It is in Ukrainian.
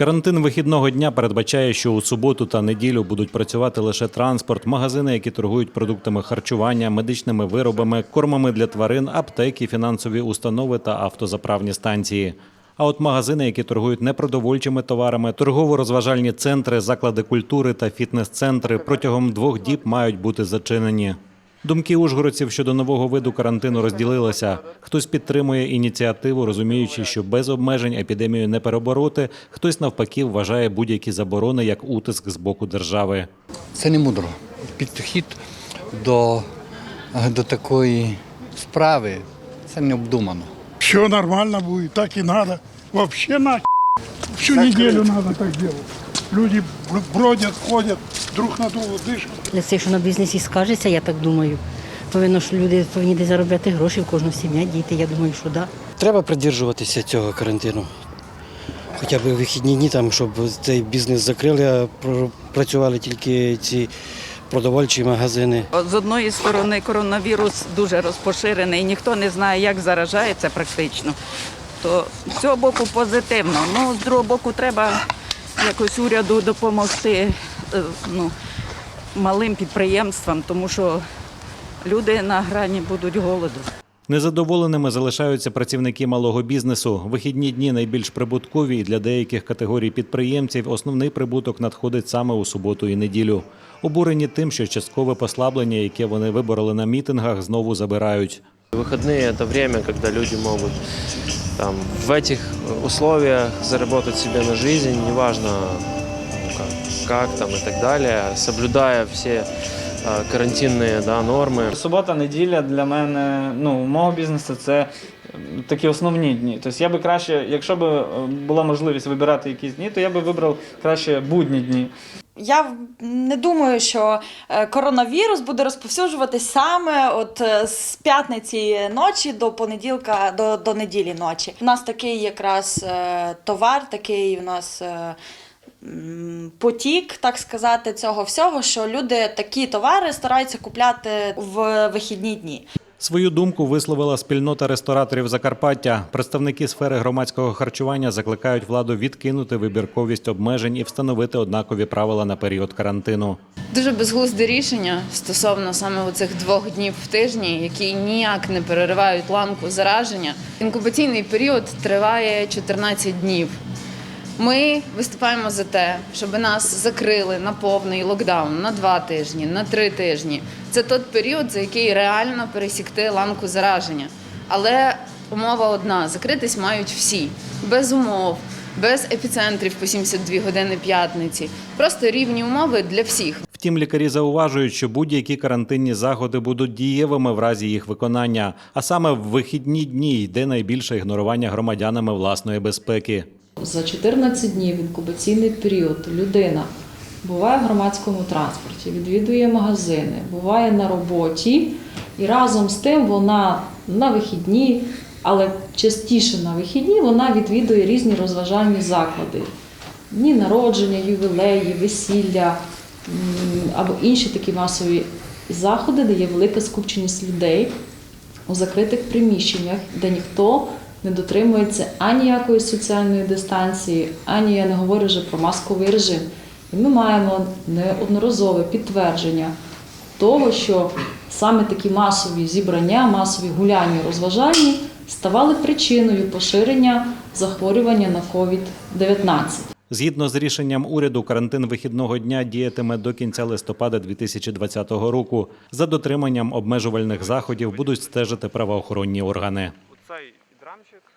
Карантин вихідного дня передбачає, що у суботу та неділю будуть працювати лише транспорт, магазини, які торгують продуктами харчування, медичними виробами, кормами для тварин, аптеки, фінансові установи та автозаправні станції. А от магазини, які торгують непродовольчими товарами, торгово-розважальні центри, заклади культури та фітнес-центри протягом двох діб мають бути зачинені. Думки ужгородців щодо нового виду карантину розділилися. Хтось підтримує ініціативу, розуміючи, що без обмежень епідемію не перебороти. Хтось навпаки вважає будь-які заборони як утиск з боку держави. Це не мудро. Підхід до, до такої справи це не обдумано. Все нормально будет, так и надо. Вообще на всю неделю надо так делать. Люди бр- бродят, ходят, друг на друга дышат. Для цих, що на бізнесі скажеться, я так думаю. Повинно ж люди повинні десь заробляти гроші, в кожну сім'я, діти. Я думаю, що да. Треба придержуватися цього карантину. Хоча б вихідні дні, там, щоб цей бізнес закрили, а працювали тільки ці продовольчі магазини. З одної сторони коронавірус дуже розпоширений, ніхто не знає, як заражається практично. То з цього боку позитивно. Ну, з другого боку, треба якось уряду допомогти е, ну, малим підприємствам, тому що люди на грані будуть голоду. Незадоволеними залишаються працівники малого бізнесу. Вихідні дні найбільш прибуткові і для деяких категорій підприємців основний прибуток надходить саме у суботу і неділю. Обурені тим, що часткове послаблення, яке вони вибороли на мітингах, знову забирають. Выходные – это время, когда люди могут там, в этих условиях заработать себе на жизнь, неважно ну, как, как там и так далее, соблюдая все а, карантинные да, нормы. Субота, неділя для мене, ну, мого бізнесу це м, такі основні дні. Тобто я би краще, якщо б е, була можливість вибирати якісь дні, то я би вибрав краще будні дні. Я не думаю, що е, коронавірус буде розповсюджуватись саме от е, з п'ятниці ночі до понеділка до, до неділі ночі. У нас такий якраз е, товар, такий у нас. Потік, так сказати, цього всього, що люди такі товари стараються купляти в вихідні дні. Свою думку висловила спільнота рестораторів Закарпаття. Представники сфери громадського харчування закликають владу відкинути вибірковість обмежень і встановити однакові правила на період карантину. Дуже безглузде рішення стосовно саме оцих двох днів в тижні, які ніяк не переривають ланку зараження. Інкубаційний період триває 14 днів. Ми виступаємо за те, щоб нас закрили на повний локдаун на два тижні, на три тижні. Це той період, за який реально пересікти ланку зараження. Але умова одна: закритись мають всі, без умов, без епіцентрів по 72 години п'ятниці. Просто рівні умови для всіх. Втім, лікарі зауважують, що будь-які карантинні заходи будуть дієвими в разі їх виконання, а саме в вихідні дні йде найбільше ігнорування громадянами власної безпеки. За 14 днів інкубаційний період людина буває в громадському транспорті, відвідує магазини, буває на роботі, і разом з тим вона на вихідні, але частіше на вихідні вона відвідує різні розважальні заклади. Дні народження, ювілеї, весілля або інші такі масові заходи, де є велика скупченість людей у закритих приміщеннях, де ніхто не дотримується аніякої соціальної дистанції, ані я не говорю вже про масковий режим. І ми маємо неодноразове підтвердження того, що саме такі масові зібрання, масові гуляння розважальні ставали причиною поширення захворювання на COVID-19. Згідно з рішенням уряду, карантин вихідного дня діятиме до кінця листопада 2020 року. За дотриманням обмежувальних заходів будуть стежити правоохоронні органи.